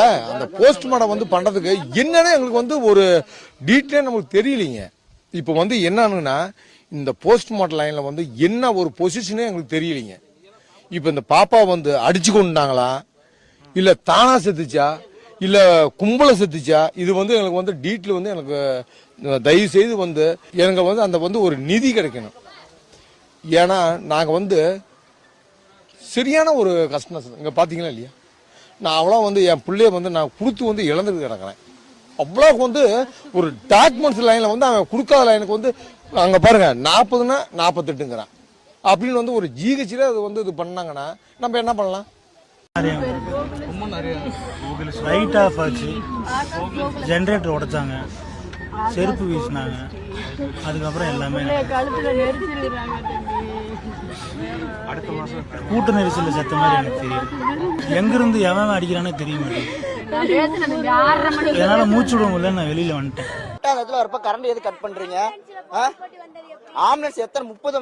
அந்த போஸ்ட்மார்டம் வந்து பண்றதுக்கு என்னன்னு எங்களுக்கு வந்து ஒரு டீட்டெயில் நமக்கு தெரியலீங்க. இப்போ வந்து என்னன்னா இந்த போஸ்ட்மார்டம் லைன்ல வந்து என்ன ஒரு பொசிஷனே எங்களுக்கு தெரியலீங்க. இப்போ இந்த பாப்பா வந்து அடிச்சு கொண்டாங்களா இல்ல தானா செத்துச்சா? இல்ல கும்பல செத்துச்சா? இது வந்து எங்களுக்கு வந்து டீட்டெயில் வந்து எனக்கு தயவு செய்து வந்து எனக்கு வந்து அந்த வந்து ஒரு நிதி கிடைக்கணும். ஏன்னா நாங்க வந்து சரியான ஒரு கஷ்டம் இங்கே பார்த்தீங்களா இல்லையா? நான் அவ்வளோ வந்து என் பிள்ளைய வந்து நான் கொடுத்து வந்து இழந்துட்டு கிடக்கிறேன். அவ்வளோ வந்து ஒரு டாக்குமெண்ட்ஸ் லைனில் வந்து அவன் கொடுக்காத லைனுக்கு வந்து அங்கே பாருங்க நாற்பதுன்னா நாற்பத்தெட்டுங்கிறான். அப்படின்னு வந்து ஒரு ஜிஹெச்சில் அது வந்து இது பண்ணாங்கன்னா நம்ம என்ன பண்ணலாம்? லைட் ஆஃப் ஆச்சு. ஜென்ரேட்டர் உடைச்சாங்க. செருப்பு வீசினாங்க. அதுக்கப்புறம் எல்லாமே நெரிச்சிருக்கிறாங்க தம்பி கூட்ட நெரிசலில் செத்த மாதிரி எனக்கு தெரியுது. எங்கிருந்து எவன் அடிக்கிறானே தெரிய மணிக்கு என்னால் மூச்சு விட முடியல நான் வெளியில் வந்துட்டேன். இடத்துல வரப்ப கரண்ட் எது கட் பண்றீங்க? ஆம்புலன்ஸ் எத்தனை? முப்பது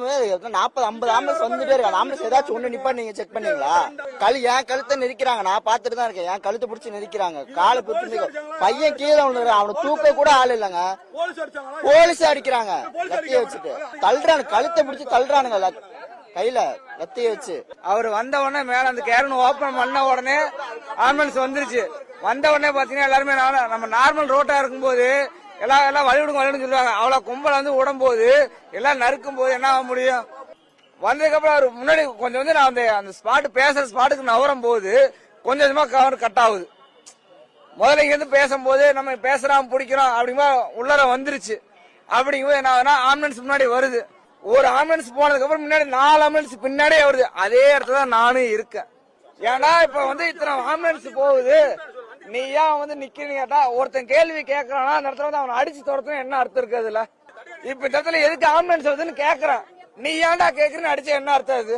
நாற்பது ஐம்பது ஆம்புலன்ஸ் வந்துட்டே இருக்கு. ஆம்புலன்ஸ் ஏதாச்சும் ஒண்ணு நிப்பா நீங்க செக் பண்ணீங்களா? கழு என் கழுத்தை நெரிக்கிறாங்க நான் பார்த்துட்டு தான் இருக்கேன். என் கழுத்தை பிடிச்சி நெரிக்கிறாங்க காலை பிடிச்சி பையன் கீழே விழுந்து அவனை தூக்க கூட ஆள் இல்லைங்க. போலீஸ் அடிக்கிறாங்க. லத்திய வச்சுட்டு. தள்ளுறானு கழுத்தை பிடிச்சி தள்ளுறானுங்க. கையில லத்திய வச்சு. அவர் வந்த உடனே மேல அந்த கேரன் ஓபன் பண்ண உடனே ஆம்புலன்ஸ் வந்துருச்சு. வந்த உடனே பாத்தீங்கன்னா எல்லாருமே நம்ம நார்மல் ரோட்டா இருக்கும்போது எல்லாம் எல்லாம் வழிவிடுங்க வழிவிடுன்னு சொல்லுவாங்க. அவ்வளவு கும்பல வந்து விடும்போது எல்லாம் நறுக்கும் போது என்ன ஆக முடியும்? வந்ததுக்கு அப்புறம் அவர் முன்னாடி கொஞ்சம் வந்து நான் அந்த அந்த ஸ்பாட்டு பேசுற ஸ்பாட்டுக்கு நவரும் போது கொஞ்சம் கொஞ்சமா கவர் கட் ஆகுது. முதல்ல இங்க இருந்து பேசும்போது நம்ம பேசுறோம் பிடிக்கிறோம் அப்படிங்கும்போது உள்ளர வந்துருச்சு. அப்படிங்கும்போது என்ன ஆகுதுன்னா ஆம்புலன்ஸ் முன்னாடி வருது. ஒரு ஆம்புலன்ஸ் போனதுக்கு அப்புறம் முன்னாடி நாலு ஆம்புலன்ஸ் பின்னாடியே வருது. அதே இடத்துல தான் நானும் இருக்கேன். ஏன்னா இப்ப வந்து இத்தனை ஆம்புலன்ஸ் போகுது. நீ ஏன் வந்து நிக்கிறீங்க கேட்டா ஒருத்தன் கேள்வி கேட்கறானா அந்த இடத்துல வந்து அவனை அடிச்சு துரத்தணும் என்ன அர்த்தம் இருக்கு அதுல? இப்ப இந்த இடத்துல எதுக்கு ஆம்புலன்ஸ் வருதுன்னு கேக்குறான். நீ ஏன்டா கேக்குறேன்னு அடிச்சு என்ன அர்த்தம் அது?